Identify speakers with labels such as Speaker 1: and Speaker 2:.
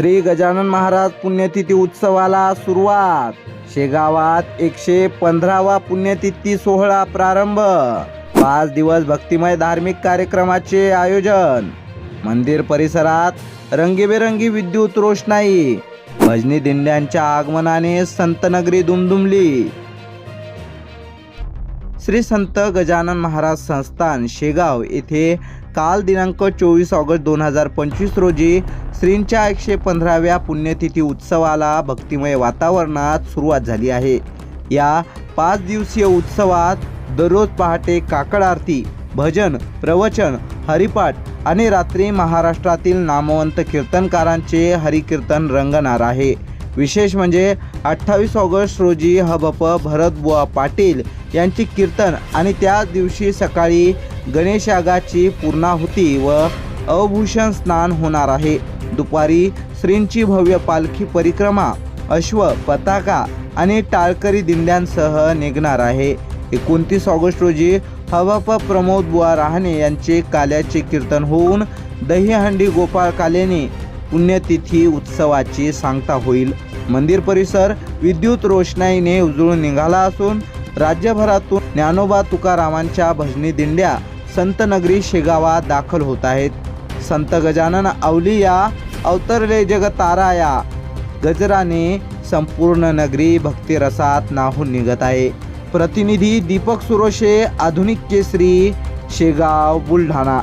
Speaker 1: श्री गजानन महाराज पुण्यतिथी उत्सवाला सुरुवात. शेगावात एकशे पंधरावा पुण्यतिथी सोहळा प्रारंभ. पाच दिवस भक्तिमय धार्मिक कार्यक्रमाचे आयोजन. मंदिर परिसरात रंगीबेरंगी विद्युत रोषणाई. भजनी दिंड्यांच्या आगमनाने संतनगरी दुमदुमली. श्री संत गजानन महाराज संस्थान शेगाव येथे काल दिनांक चोवीस ऑगस्ट दोन हजार पंचवीस रोजी श्रींच्या एकशे पंधराव्या पुण्यतिथी उत्सवाला भक्तिमय वातावरणात सुरुवात झाली आहे. या पाच दिवसीय उत्सवात दररोज पहाटे काकड आरती भजन प्रवचन हरिपाठ आणि रात्री महाराष्ट्रातील नामवंत कीर्तनकारांचे हरिकीर्तन रंगणार आहे. विशेष म्हणजे अठ्ठावीस ऑगस्ट रोजी हबप भरतबुवा पाटील यांची कीर्तन आणि त्याच दिवशी सकाळी गणेशागाची पूर्णा पूर्णाहुती व अवभूषण स्नान होणार आहे. दुपारी श्रींची भव्य पालखी परिक्रमा अश्व पताका आणि टाळकरी दिंड्यांसह निघणार आहे. एकोणतीस ऑगस्ट रोजी हवाप प्रमोद बुवा रहाणे यांचे काल्याचे कीर्तन होऊन दहीहंडी गोपाळ कालेने पुण्यतिथी उत्सवाची सांगता होईल. मंदिर परिसर विद्युत रोषणाईने उजळून निघाला असून राज्यभरातून ज्ञानोबा तुकारामांच्या भजनी दिंड्या संतनगरी शेगावात दाखल होत आहेत. संत गजानन अवलिया अवतरले जगताराया. गजराने संपूर्ण नगरी भक्तिरसात नाहून निघत आहे. प्रतिनिधी दीपक सुरोशे आधुनिक केसरी शेगाव बुलढाणा.